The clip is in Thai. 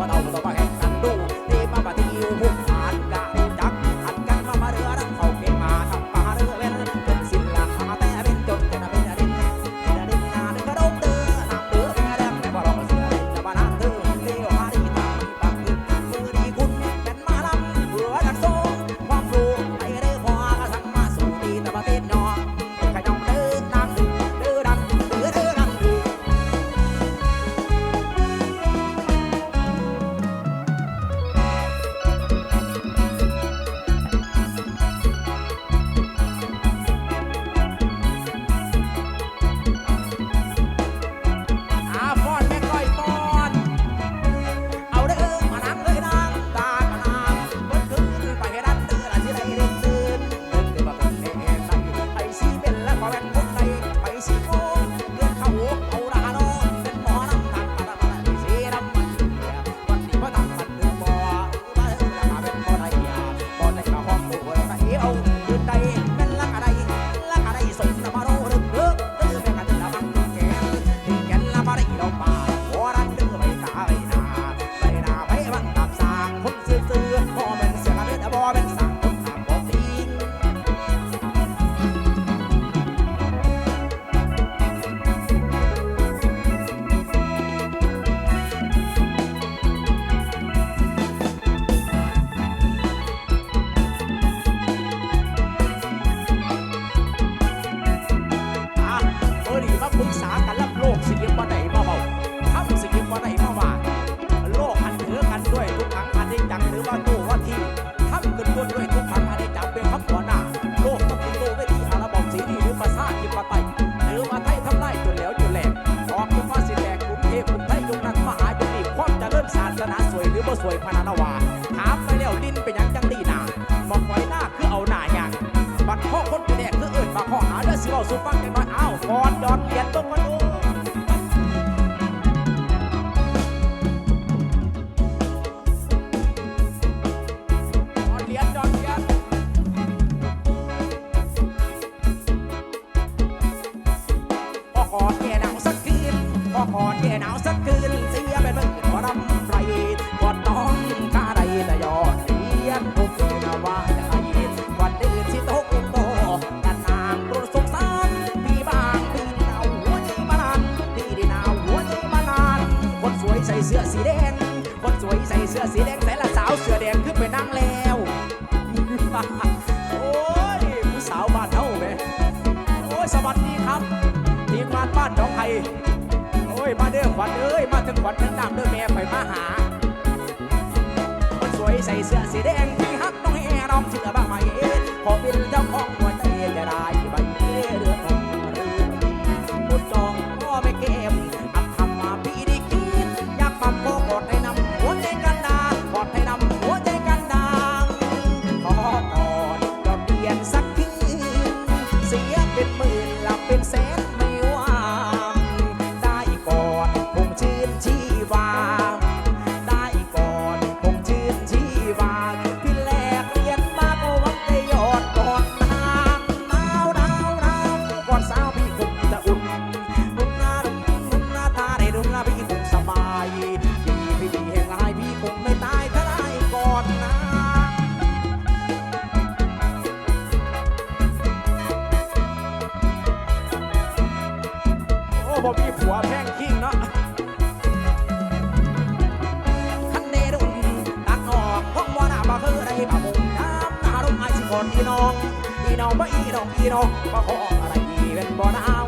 one out of the มาปรึกษากันรับโลกสิยิมบบ่ได้มาเบาทำสิเก็บบ่ได้มาว่าโลกหันเถือกันด้วยทุกครั้งอันนี้จังหรือว่าตู้ว่าที่ทำกันด้วด้วยทุกครั้งอันนี้จังเป็นคำหัวหน้าโลกต้องมีโลกได้ที่อาราบอมสีนี้หรือภาษาจิปไตหรือว่าไทยทำลาจนแล้วจนแหลกออกเป็นภาสิแหกกรุงเทพกรุงไทยยกนักมหาจุนีความจะเริ่มศาสนาสวยหรือบ่สวยพนานว่าถามไปแล้วดินเป็นยังจังตีหนาบอกไว้หน้าคือเอาหน้าอย่างบัดข้อคน คือเอ่ญมาขอหาเรื่องสิเราสู่ฟังกันหน่อยอ้าวกอนดอนเลียนต้องมาดู สวัสดีครับทีมงานบ้านน้องไผ่โอ้ยมาเด้อขวัญเอ้ยมาถึงขวัญทั้งดำเด้อแม่ไผ่มาหาคนสวยใส่เสื้อสีแดงีน้อง อีน้องบ่อีน้องอีน้องบ่ขออะไรอีเป็นบ่นา